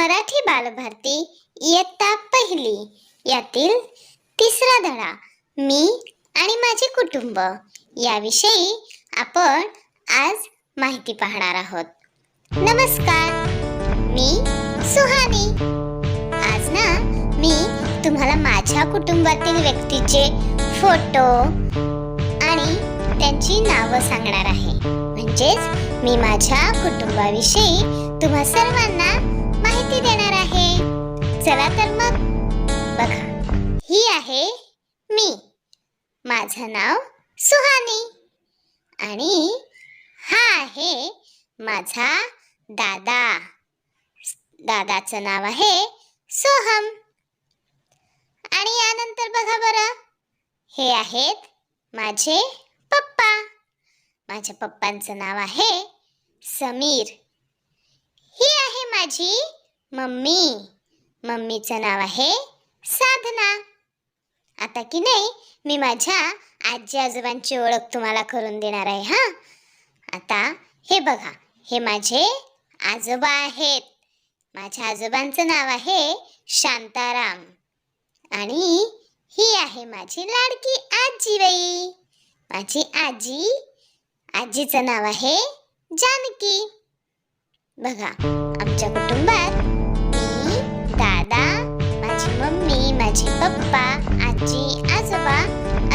मराठी बालभारती इयत्ता पहिली. यातील तिसरा धडा मी आणि माझे कुटुंब. याविषयी आपण आज माहिती पाहणार आहोत. नमस्कार मी सुहानी. आज ना मी तुम्हाला माझ्या कुटुंबातील व्यक्तीचे फोटो आणि त्यांची नावं सांगणार आहे. म्हणजेच मी माझ्या कुटुंबाविषयी तुम्हा सर्वांना माहिती देणार आहे. चला तर मग. बघा. ही आहे मी. माझं नाव सुहानी. आणि हा आहे माझा दादा. दादाचं नाव आहे सोहम. आणि यानंतर बघा बरं. हे आहेत माझे पप्पा. माझ्या पप्पांचं नाव आहे समीर. ही आहे माझी मम्मी. मम्मीचं नाव आहे साधना. आता की नाही मी माझ्या आजी आजोबांची ओळख तुम्हाला करून देणार आहे हा? आता हे बघा हे माझे आजोबा आहेत. माझ्या आजोबांचं नाव आहे शांताराम. आणि ही आहे माझी लाडकी आजीबाई माझी आजी आजीचं नाव आहे जानकी. बघा आमच्या कुटुंबात मी दादा माझी मम्मी माझे पप्पा आजी आजोबा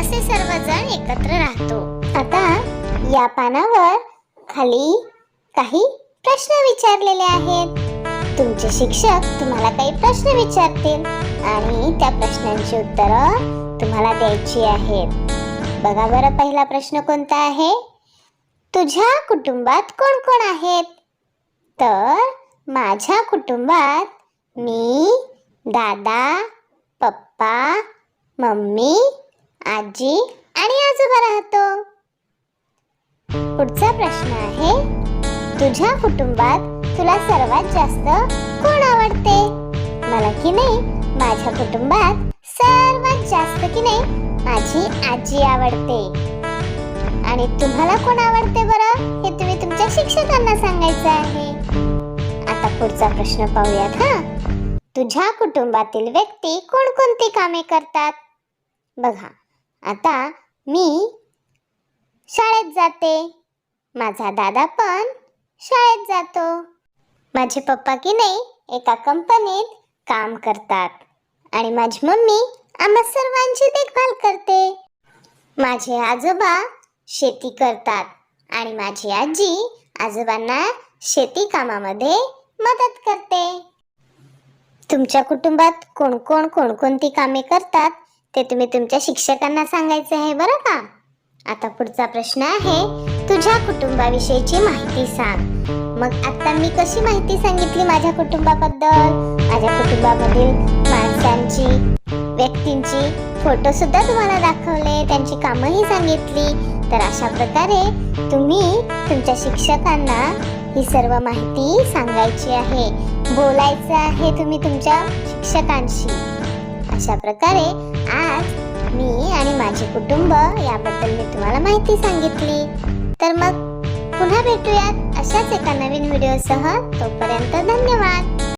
असे सर्वजण एकत्र राहतो. आता या पानावर खाली काही प्रश्न विचारलेले आहेत. तुमचे शिक्षक तुम्हाला काही प्रश्न विचारतील आणि त्या प्रश्नांची उत्तरं तुम्हाला द्यायची आहेत. बघा बरं पहिला प्रश्न कोणता आहे? तुझ्या कुटुंबात कोण कोण आहेत? तर माझ्या कुटुंबात मी दादा पप्पा मम्मी आजी आणि आजोबा राहतो. पुढचा प्रश्न आहे तुझ्या कुटुंबात तुला सर्वात जास्त कोण आवडते? मला की नाही माझ्या कुटुंबात सर्वात जास्त की नाही माझी आजी आवडते. आणि तुम्हाला कोण आवडते बरं? हे तुम्ही तुमच्या शिक्षकांना सांगायचं आहे. पुढचा प्रश्न पाहूयात हा? तुझ्या कुटुंबातील व्यक्ती कोणकोणती कामे करतात? बघा आता मी शाळेत जाते माझा दादा पण शाळेत जातो. माझे पप्पा की नाही एका कंपनीत काम करतात. आणि माझी मम्मी आम्हा सर्वांची देखभाल करते. माझे आजोबा शेती करतात आणि माझी आजी आजोबांना शेती कामामध्ये मदत करते. तुमच्या कुटुंबात कोण कोण कोणकोणती कामे करतात ते तुम्ही तुमच्या शिक्षकांना सांगायचे आहे बरं का? आता पुढचा प्रश्न आहे तुझ्या कुटुंबाविषयीची माहिती सांग. मग आता मी कशी माहिती सांगितली माझ्या कुटुंबाबद्दल? माझ्या कुटुंबामधील माणसांची व्यक्तींची फोटो सुद्धा तुम्हाला दाखवले त्यांची कामंही सांगितली. तर अशा प्रकारे तुम्ही तुमच्या शिक्षकांना ही सर्व माहिती सांगायची आहे. बोलायचं आहे तुम्ही तुमच्या शिक्षकांशी. अशा प्रकारे आज मी आणि माझे कुटुंब याबद्दल मी तुम्हाला माहिती सांगितली. तर मग पुन्हा भेटूयात अशाच एका नवीन व्हिडिओसह. तोपर्यंत धन्यवाद.